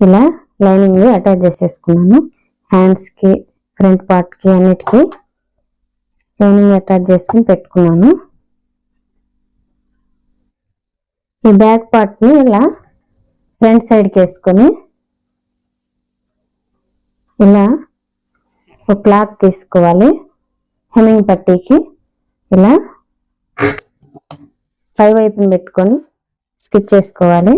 ఇలా lining attach చేసేసుకున్నాను. హ్యాండ్స్కి ఫ్రంట్ పార్ట్కి అన్నిటికీ లైనింగ్ అటాచ్ చేసుకుని పెట్టుకున్నాను. ఈ బ్యాక్ పార్ట్ని ఇలా ఫ్రంట్ సైడ్కి వేసుకొని ఇలా ఒక క్లాత్ తీసుకోవాలి. హెమ్మింగ్ పట్టీకి ఇలా పై వైపుని పెట్టుకొని స్టిచ్ చేసుకోవాలి.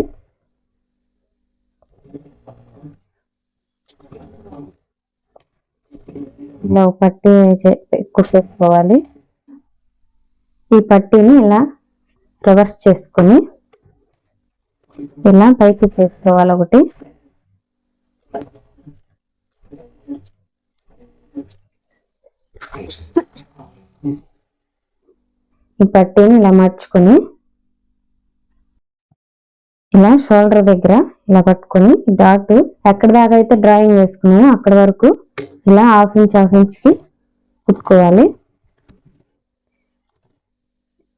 ఇలా పట్టి పట్టీ కుట్టేసుకోవాలి. ఈ పట్టీని ఇలా రివర్స్ చేసుకొని ఇలా పైకి చేసుకోవాలి ఒకటి. ఈ పట్టీని ఇలా మార్చుకొని ఇలా షోల్డర్ దగ్గర ఇలా పట్టుకొని డాట్ ఎక్కడి దాకా అయితే డ్రాయింగ్ వేసుకున్నామో అక్కడి వరకు ఇలా హాఫ్ ఇంచ్ హాఫ్ ఇంచ్కి కుట్టుకోవాలి.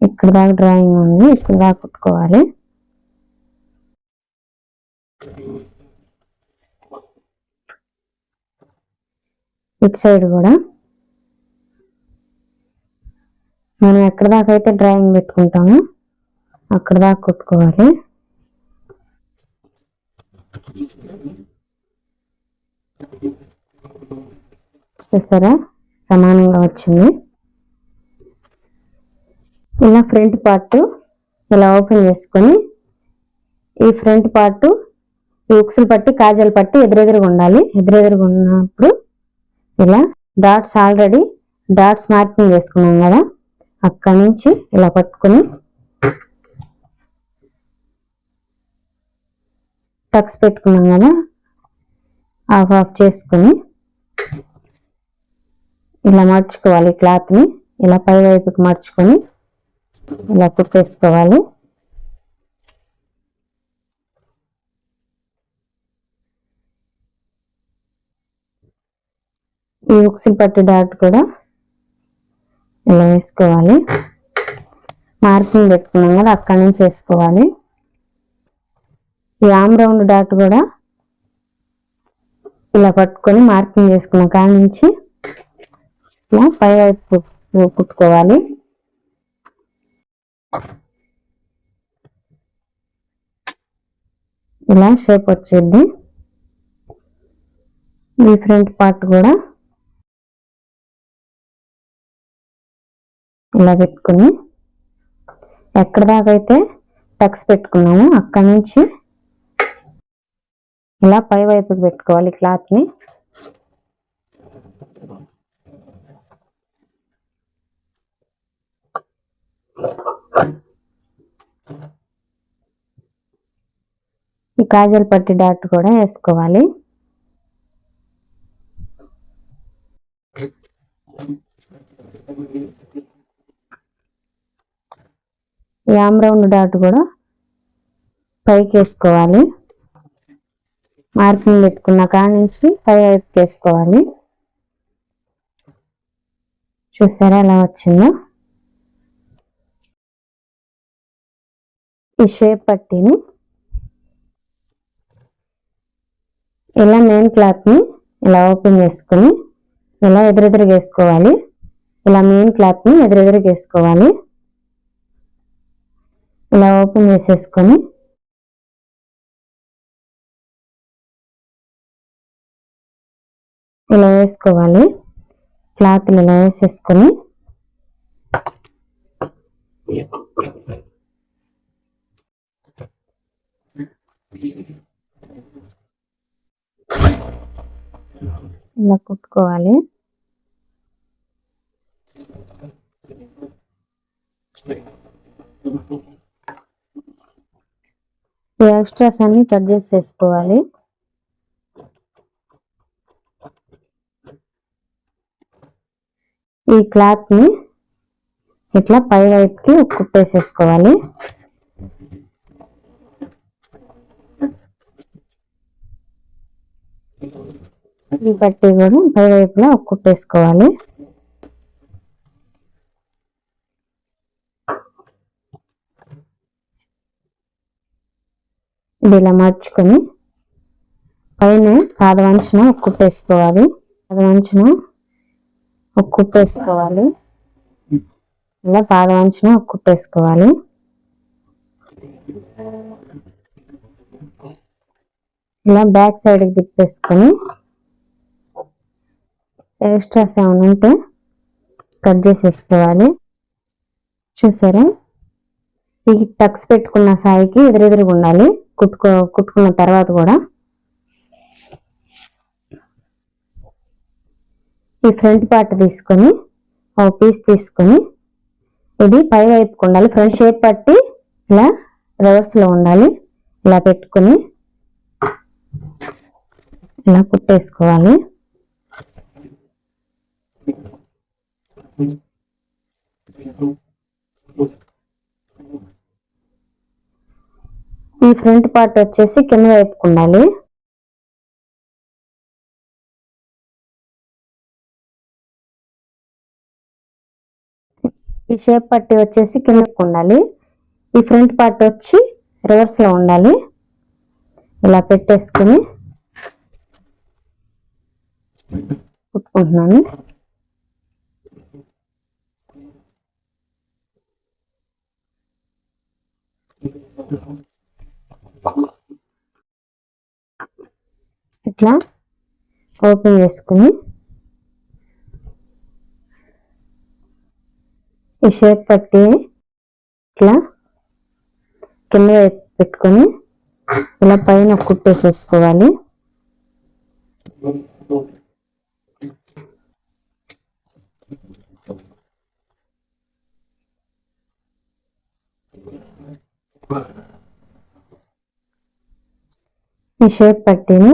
ఇక్కడ దాకా డ్రాయింగ్ ఉంది ఇక్కడ దాకా కుట్టుకోవాలి. ఇటు సైడ్ కూడా. మనం ఎక్కడ దాకా అయితే డ్రాయింగ్ పెట్టుకుంటామో అక్కడ దాకా కుట్టుకోవాలి. చూసారా సమానంగా వచ్చింది. ఇలా ఫ్రంట్ పార్ట్ ఇలా ఓపెన్ చేసుకొని ఈ ఫ్రంట్ పార్ట్ ఈ ఉక్సులు పట్టి కాజల్ పట్టి ఎదురెదురుగా ఉండాలి. ఎదురెదురుగా ఉన్నప్పుడు ఇలా డాట్స్ ఆల్రెడీ డాట్స్ మార్కింగ్ చేసుకున్నాం కదా అక్కడి నుంచి ఇలా పట్టుకొని టక్స్ పెట్టుకున్నాం కదా ఆఫ్ ఆఫ్ చేసుకొని ఇలా మర్చుకోవాలి క్లాత్ని. ఇలా పై వైపుకి మర్చుకొని ఇలా కుట్టేసుకోవాలి. ఈ ఉక్సులు పట్టి డాట్ కూడా ఇలా వేసుకోవాలి. మార్కింగ్ పెట్టుకున్నాం కదా అక్కడి నుంచి వేసుకోవాలి. ఈ ఆమ్ రౌండ్ డాట్ కూడా ఇలా పట్టుకొని మార్కింగ్ చేసుకున్నాం. కాడ నుంచి ఇలా పై వైపు కుట్టుకోవాలి. ఇలా షేప్ వచ్చింది. ఈ ఫ్రంట్ పార్ట్ కూడా ఇలా పెట్టుకుని ఎక్కడ దాకా అయితే టక్స్ పెట్టుకున్నామో అక్కడి నుంచి ఇలా పై వైపుకి పెట్టుకోవాలి క్లాత్ని. ఈ కాజల్ పట్టి డాట్ కూడా వేసుకోవాలి. ఈ ఆమ్ డాట్ కూడా పైకి వేసుకోవాలి. మార్కింగ్ పెట్టుకున్న కాడ నుంచి పై వైపుకి వేసుకోవాలి. చూసారా ఎలా వచ్చిందో? ఈ షేప్ పట్టిని ఇలా మెయిన్ క్లాత్ని ఇలా ఓపెన్ చేసుకుని ఇలా ఎదురెదురుగా వేసుకోవాలి ఇలా మెయిన్ క్లాత్ని ఎదురెదురుగా వేసుకోవాలి ఇలా ఓపెన్ చేసేసుకొని ఇలా వేసుకోవాలి. క్లాత్లు ఇలా వేసేసుకొని ఇలా కుట్టుకోవాలి. ఎక్స్ట్రాస్ అన్ని కట్ చేసేసుకోవాలి. ఈ క్లాత్ని ఇట్లా పై వైపుకి కుట్టేసేసుకోవాలి. ఈ పట్టి కూడా పై వైపులా కుట్టేసుకోవాలి. ఇది ఇలా మార్చుకొని పైన పాదవంచున ఒక కుట్టేసుకోవాలి. పాదవంచున కుట్టేసుకోవాలి. ఇలా పాదవంచున కుట్టేసుకోవాలి. ఇలా బ్యాక్ సైడ్కి తిప్పేసుకొని ఎక్స్ట్రాస్ ఏమైనా ఉంటే కట్ చేసేసుకోవాలి. చూసారా? ఈ టక్స్ పెట్టుకున్న సాయికి ఎదురెదురుగా ఉండాలి. కుట్టుకో కుట్టుకున్న తర్వాత కూడా. ఈ ఫ్రంట్ పార్ట్ తీసుకొని ఒక పీస్ తీసుకొని ఇది పై వైపుకు ఉండాలి. ఫ్రంట్ షేప్ పట్టి ఇలా రివర్స్లో ఉండాలి. ఇలా పెట్టుకొని ఇలా కుట్టేసుకోవాలి. ఈ ఫ్రంట్ పార్ట్ వచ్చేసి కింద వైపుకు ఉండాలి. ఈ షేప్ పట్టి వచ్చేసి కిందకు ఉండాలి. ఈ ఫ్రంట్ పార్ట్ వచ్చి రివర్స్లో ఉండాలి. ఇలా పెట్టేసుకుని కుట్టుకుంటున్నాను. ఇట్లా ఓపెన్ చేసుకుని ఈ షేప్ పట్టి ఇట్లా కింద పెట్టుకొని ఇలా పైన కుట్టేసేసుకోవాలి. ఈ షేప్ పట్టిని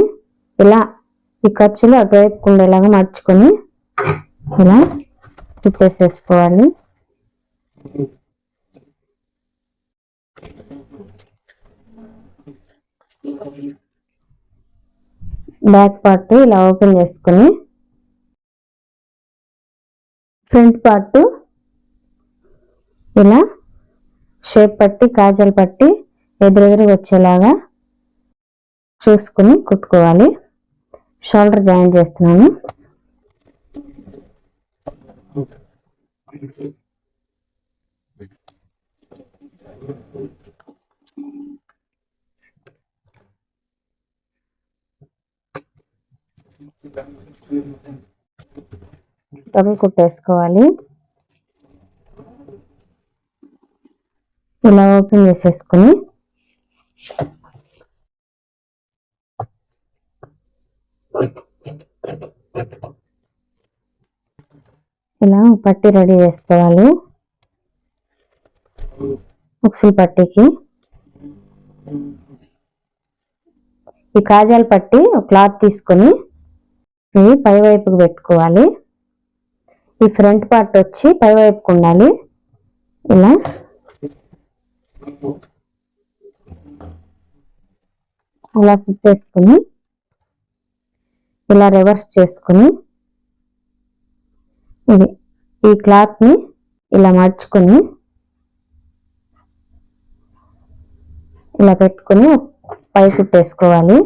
ఇలా ఈ ఖర్చులు అటువైపు ఉండేలాగా మార్చుకొని ఇలా తిప్పేసేసుకోవాలి. బ్యాక్ పార్ట్ ఇలా ఓపెన్ చేసుకుని ఫ్రంట్ పార్ట్ ఇలా షేప్ పట్టి కాజల్ పట్టి ఎదురెదురు వచ్చేలాగా చూసుకుని కుట్టుకోవాలి. షోల్డర్ జాయిన్ చేస్తున్నాను. డబుల్ కుట్టేసుకోవాలి. ఇలా ఓపెన్ చేసేసుకుని ఇలా పట్టి రెడీ చేసుకోవాలి. ఉక్సులు పట్టికి. ఈ కాజాలు పట్టి ఒక క్లాత్ తీసుకొని ఇవి పై వైపుకు పెట్టుకోవాలి. ఈ ఫ్రంట్ పార్ట్ వచ్చి పై వైపుకు ఉండాలి. ఇలా అలా కుట్టేసుకుని ఇలా రివర్స్ చేసుకుని ఇది ఈ క్లాత్ని ఇలా మడుచుకొని ఇలా పెట్టుకొని పై కుట్టేసుకోవాలి.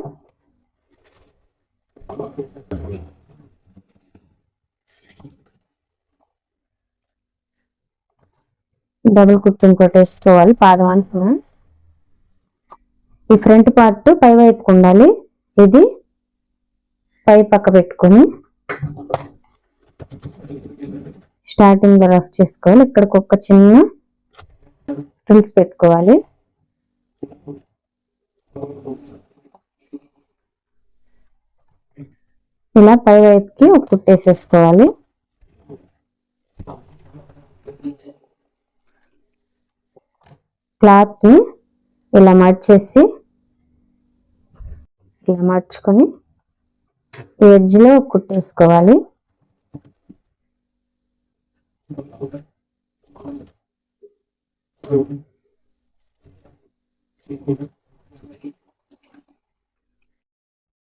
డబుల్ కుట్టింగ్ కొట్టేసుకోవాలి పాదం అంటున్నా. ఈ ఫ్రంట్ పార్ట్ పై వైపు ఉండాలి. ఇది పై పక్క పెట్టుకొని స్టార్టింగ్ రఫ్ చేసుకోవాలి. ఇక్కడికి ఒక చిన్న ఫ్రిల్స్ పెట్టుకోవాలి. ఇలా పై వైపుకి ఒక కుట్టేసేసుకోవాలి. క్లాత్ని ఇలా మడిచేసి ఇలా మడుచుకొని ఎడ్జ్లో కుట్టేసుకోవాలి.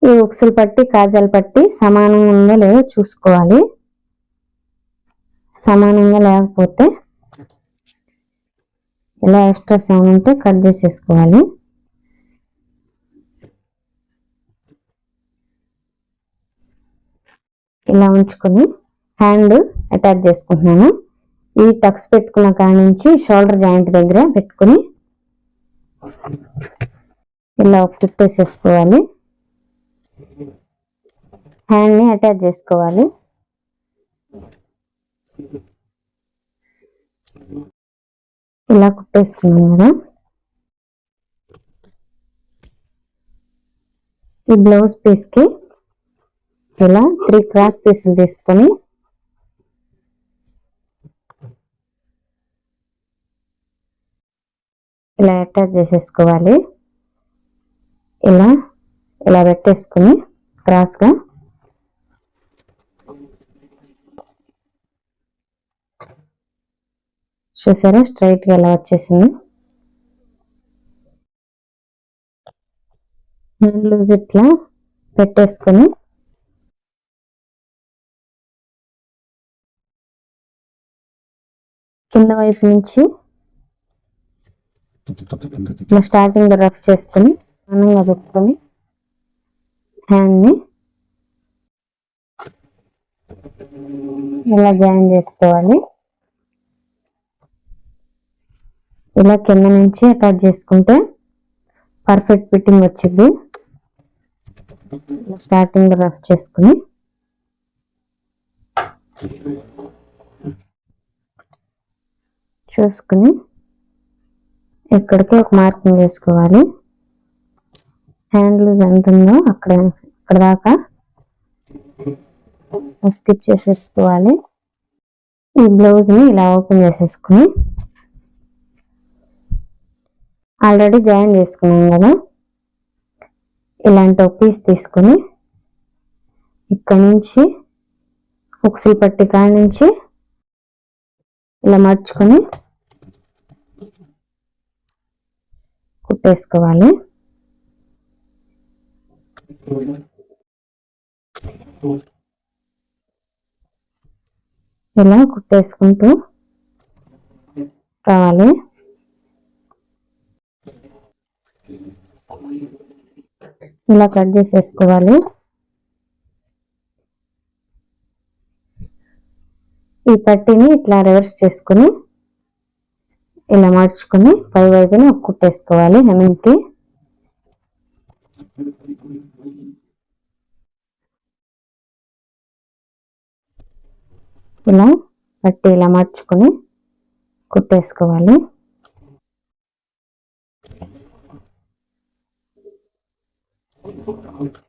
ఈ ఉక్సులు పట్టి కాజాలు పట్టి సమానంగా ఉందో లేదో చూసుకోవాలి. సమానంగా లేకపోతే ఇలా ఎక్స్ట్రాస్ ఏమైనా ఉంటే కట్ చేసేసుకోవాలి. ఇలా ఉంచుకొని హ్యాండ్ అటాచ్ చేసుకుంటున్నాను. ఈ టక్స్ పెట్టుకున్న కాడ నుంచి షోల్డర్ జాయింట్ దగ్గర పెట్టుకుని ఇలా క్లిప్ వేసేసుకోవాలి. హ్యాండ్ని అటాచ్ చేసుకోవాలి. ఇలా కుట్టేసుకున్నాం కదా. ఈ బ్లౌజ్ పీస్కి ఇలా త్రీ క్రాస్ పీసులు తీసుకొని ఇలా అటాచ్ చేసేసుకోవాలి. ఇలా ఇలా పెట్టేసుకుని క్రాస్గా చూసారా? స్ట్రైట్గా ఎలా వచ్చేసింది? హ్యాండ్ లూజ్ ఇట్లా పెట్టేసుకొని కింద వైపు నుంచి ఇట్లా స్టార్టింగ్ రఫ్ చేసుకొని అన్నంగా పెట్టుకొని హ్యాండ్ని ఇలా జాయిన్ చేసుకోవాలి? ఇలా కింద నుంచి అటాచ్ చేసుకుంటే పర్ఫెక్ట్ ఫిట్టింగ్ వచ్చింది స్టార్టింగ్ రఫ్ చేసుకుని. చూసుకుని ఇక్కడికి ఒక మార్కింగ్ చేసుకోవాలి. హ్యాండ్ లూజ్ ఎంత ఉందో అక్కడ అక్కడ దాకా స్టిచ్ చేసేసుకోవాలి ఈ బ్లౌజ్ని ఇలా ఓపెన్ చేసేసుకుని ఆల్రెడీ జాయిన్ చేసుకున్నాం కదా. ఇలాంటి ఒక పీస్ తీసుకొని ఇక్కడ నుంచి ఉక్సులు పట్టి కాడ నుంచి ఇలా మర్చుకొని కుట్టేసుకోవాలి. ఇలా కుట్టేసుకుంటూ రావాలి. ఇలా కట్ చేసేసుకోవాలి. ఈ పట్టీని ఇట్లా రివర్స్ చేసుకుని ఇలా మార్చుకుని పై వైపుని కుట్టేసుకోవాలి హెమింగ్కి ఇలా పట్టి ఇలా మార్చుకొని కుట్టేసుకోవాలి. Gracias.